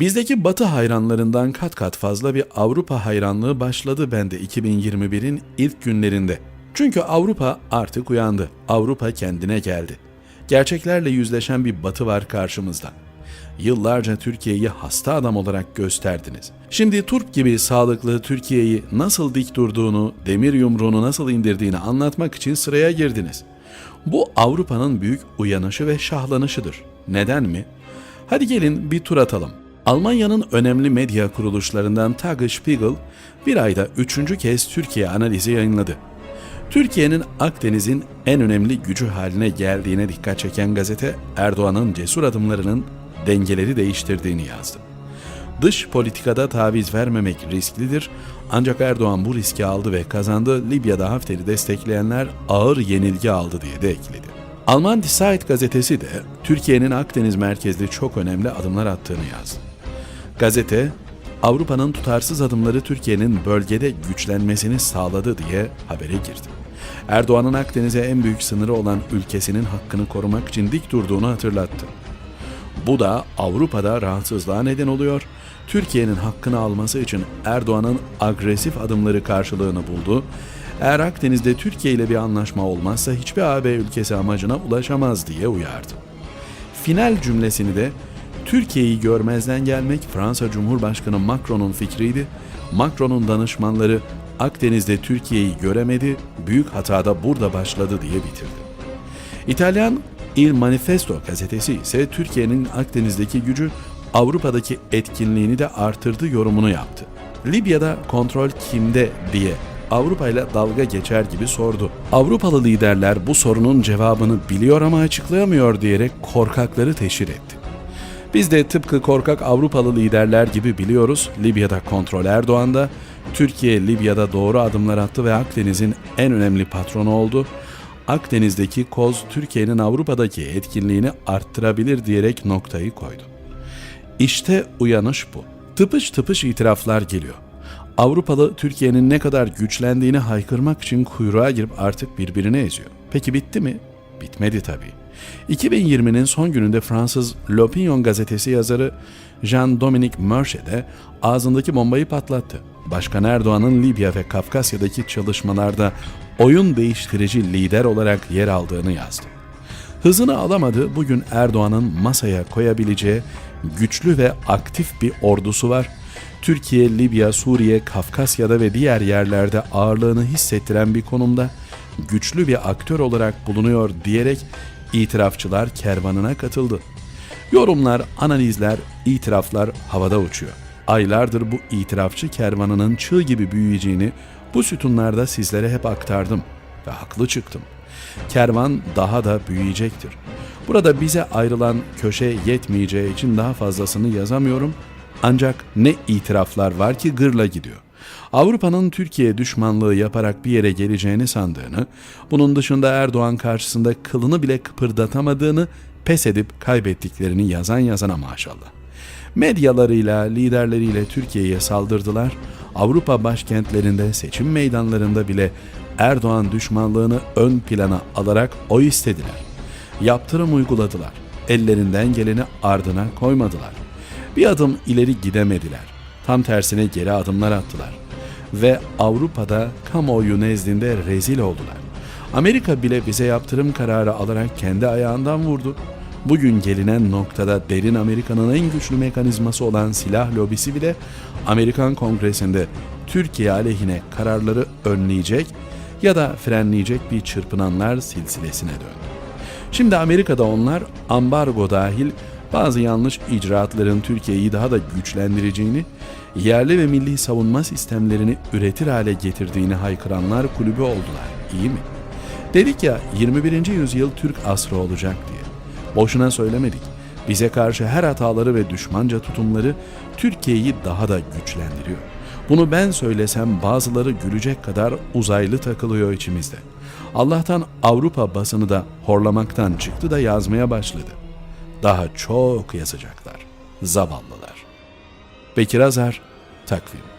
Bizdeki Batı hayranlarından kat kat fazla bir Avrupa hayranlığı başladı bende 2021'in ilk günlerinde. Çünkü Avrupa artık uyandı. Avrupa kendine geldi. Gerçeklerle yüzleşen bir Batı var karşımızda. Yıllarca Türkiye'yi hasta adam olarak gösterdiniz. Şimdi turp gibi sağlıklı Türkiye'yi nasıl dik durduğunu, demir yumruğunu nasıl indirdiğini anlatmak için sıraya girdiniz. Bu Avrupa'nın büyük uyanışı ve şahlanışıdır. Neden mi? Hadi gelin bir tur atalım. Almanya'nın önemli medya kuruluşlarından Tagesspiegel bir ayda üçüncü kez Türkiye analizi yayınladı. Türkiye'nin Akdeniz'in en önemli gücü haline geldiğine dikkat çeken gazete Erdoğan'ın cesur adımlarının dengeleri değiştirdiğini yazdı. Dış politikada taviz vermemek risklidir ancak Erdoğan bu riski aldı ve kazandı. Libya'da Hafter'i destekleyenler ağır yenilgi aldı diye de ekledi. Alman Die Zeit gazetesi de Türkiye'nin Akdeniz merkezli çok önemli adımlar attığını yazdı. Gazete, Avrupa'nın tutarsız adımları Türkiye'nin bölgede güçlenmesini sağladı diye habere girdi. Erdoğan'ın Akdeniz'e en büyük sınırı olan ülkesinin hakkını korumak için dik durduğunu hatırlattı. Bu da Avrupa'da rahatsızlığa neden oluyor. Türkiye'nin hakkını alması için Erdoğan'ın agresif adımları karşılığını buldu. Eğer Akdeniz'de Türkiye ile bir anlaşma olmazsa hiçbir AB ülkesi amacına ulaşamaz diye uyardı. Final cümlesini de Türkiye'yi görmezden gelmek Fransa Cumhurbaşkanı Macron'un fikriydi. Macron'un danışmanları Akdeniz'de Türkiye'yi göremedi, büyük hatada burada başladı diye bitirdi. İtalyan Il Manifesto gazetesi ise Türkiye'nin Akdeniz'deki gücü Avrupa'daki etkinliğini de artırdı yorumunu yaptı. Libya'da kontrol kimde diye Avrupa ile dalga geçer gibi sordu. Avrupalı liderler bu sorunun cevabını biliyor ama açıklayamıyor diyerek korkakları teşhir etti. Biz de tıpkı korkak Avrupalı liderler gibi biliyoruz Libya'da kontrol Erdoğan'da, Türkiye Libya'da doğru adımlar attı ve Akdeniz'in en önemli patronu oldu. Akdeniz'deki koz Türkiye'nin Avrupa'daki etkinliğini arttırabilir diyerek noktayı koydu. İşte uyanış bu. Tıpış tıpış itiraflar geliyor. Avrupalı Türkiye'nin ne kadar güçlendiğini haykırmak için kuyruğa girip artık birbirini eziyor. Peki bitti mi? Bitmedi tabii. 2020'nin son gününde Fransız L'Opinion gazetesi yazarı Jean-Dominique Mercier de ağzındaki bombayı patlattı. Başkan Erdoğan'ın Libya ve Kafkasya'daki çalışmalarda oyun değiştirici lider olarak yer aldığını yazdı. Hızını alamadı bugün Erdoğan'ın masaya koyabileceği güçlü ve aktif bir ordusu var. Türkiye, Libya, Suriye, Kafkasya'da ve diğer yerlerde ağırlığını hissettiren bir konumda güçlü bir aktör olarak bulunuyor diyerek itirafçılar kervanına katıldı. Yorumlar, analizler, itiraflar havada uçuyor. Aylardır bu itirafçı kervanının çığ gibi büyüyeceğini bu sütunlarda sizlere hep aktardım ve haklı çıktım. Kervan daha da büyüyecektir. Burada bize ayrılan köşe yetmeyeceği için daha fazlasını yazamıyorum. Ancak ne itiraflar var ki gırla gidiyor. Avrupa'nın Türkiye düşmanlığı yaparak bir yere geleceğini sandığını, bunun dışında Erdoğan karşısında kılını bile kıpırdatamadığını, pes edip kaybettiklerini yazan yazana maşallah. Medyalarıyla, liderleriyle Türkiye'ye saldırdılar. Avrupa başkentlerinde, seçim meydanlarında bile Erdoğan düşmanlığını ön plana alarak oy istediler. Yaptırım uyguladılar. Ellerinden geleni ardına koymadılar. Bir adım ileri gidemediler. Tam tersine geri adımlar attılar. Ve Avrupa'da kamuoyu nezdinde rezil oldular. Amerika bile bize yaptırım kararı alarak kendi ayağından vurdu. Bugün gelinen noktada derin Amerika'nın en güçlü mekanizması olan silah lobisi bile Amerikan Kongresi'nde Türkiye aleyhine kararları önleyecek ya da frenleyecek bir çırpınanlar silsilesine döndü. Şimdi Amerika'da onlar ambargo dahil bazı yanlış icraatların Türkiye'yi daha da güçlendireceğini, yerli ve milli savunma sistemlerini üretir hale getirdiğini haykıranlar kulübü oldular. İyi mi? Dedik ya 21. yüzyıl Türk asrı olacak diye. Boşuna söylemedik. Bize karşı her hataları ve düşmanca tutumları Türkiye'yi daha da güçlendiriyor. Bunu ben söylesem bazıları gülecek kadar uzaylı takılıyor içimizde. Allah'tan Avrupa basını da horlamaktan çıktı da yazmaya başladı. Daha çok yazacaklar. Zavallılar. Bekir Azar, Takvim